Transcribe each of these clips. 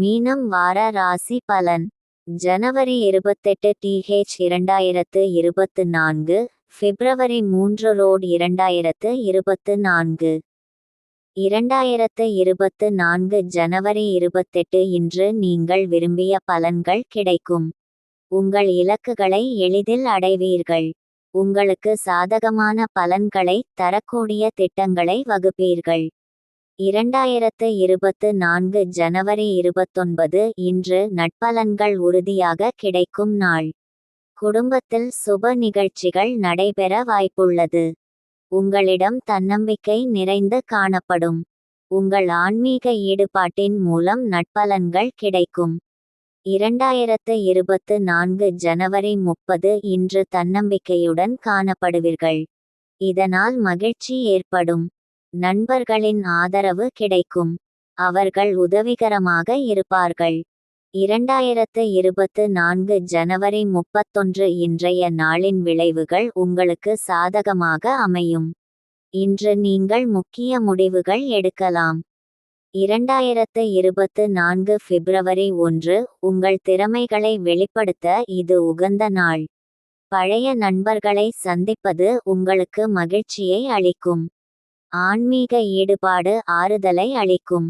மீனம் வார ராசி பலன். ஜனவரி இருபத்தெட்டு டிஹெச் இரண்டாயிரத்து இருபத்து நான்கு பிப்ரவரி மூன்று ரோட் இரண்டாயிரத்து இருபத்து நான்கு. இரண்டாயிரத்து இருபத்து நான்கு ஜனவரி இருபத்தெட்டு இன்று நீங்கள் விரும்பிய பலன்கள் கிடைக்கும். உங்கள் இலக்குகளை எளிதில் அடைவீர்கள். உங்களுக்கு சாதகமான பலன்களை தரக்கூடிய திட்டங்களை வகுப்பீர்கள். இரண்டாயிரத்து இருபத்து நான்கு ஜனவரி இருபத்தொன்பது இன்று நட்பலன்கள் உறுதியாக கிடைக்கும் நாள். குடும்பத்தில் சுப நிகழ்ச்சிகள் நடைபெற வாய்ப்புள்ளது. உங்களிடம் தன்னம்பிக்கை நிறைந்து காணப்படும். உங்கள் ஆன்மீக ஈடுபாட்டின் மூலம் நட்பலன்கள் கிடைக்கும். இரண்டாயிரத்து இருபத்து நான்கு ஜனவரி முப்பது இன்று தன்னம்பிக்கையுடன் காணப்படுவீர்கள். இதனால் மகிழ்ச்சி ஏற்படும். நண்பர்களின் ஆதரவு கிடைக்கும். அவர்கள் உதவிகரமாக இருப்பார்கள். இரண்டாயிரத்து இருபத்து நான்கு ஜனவரி முப்பத்தொன்று இன்றைய நாளின் விளைவுகள் உங்களுக்கு சாதகமாக அமையும். இன்று நீங்கள் முக்கிய முடிவுகள் எடுக்கலாம். இரண்டாயிரத்து இருபத்து நான்கு பிப்ரவரி ஒன்று உங்கள் திறமைகளை வெளிப்படுத்த இது உகந்த நாள். பழைய நண்பர்களை சந்திப்பது உங்களுக்கு மகிழ்ச்சியை அளிக்கும். ஆன்மீக ஈடுபாடு ஆறுதலை அளிக்கும்.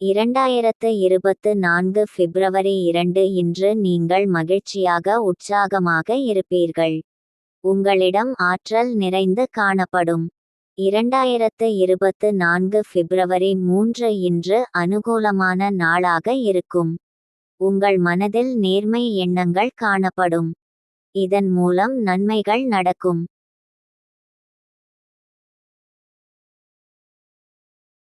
இரண்டாயிரத்து இருபத்து நான்கு பிப்ரவரி இரண்டு இன்று நீங்கள் மகிழ்ச்சியாக உற்சாகமாக இருப்பீர்கள். உங்களிடம் ஆற்றல் நிறைந்து காணப்படும். இரண்டாயிரத்து இருபத்து நான்கு பிப்ரவரி மூன்று இன்று அனுகூலமான நாளாக இருக்கும். உங்கள் மனதில் நேர்மை எண்ணங்கள் காணப்படும். இதன் மூலம் நன்மைகள் நடக்கும்.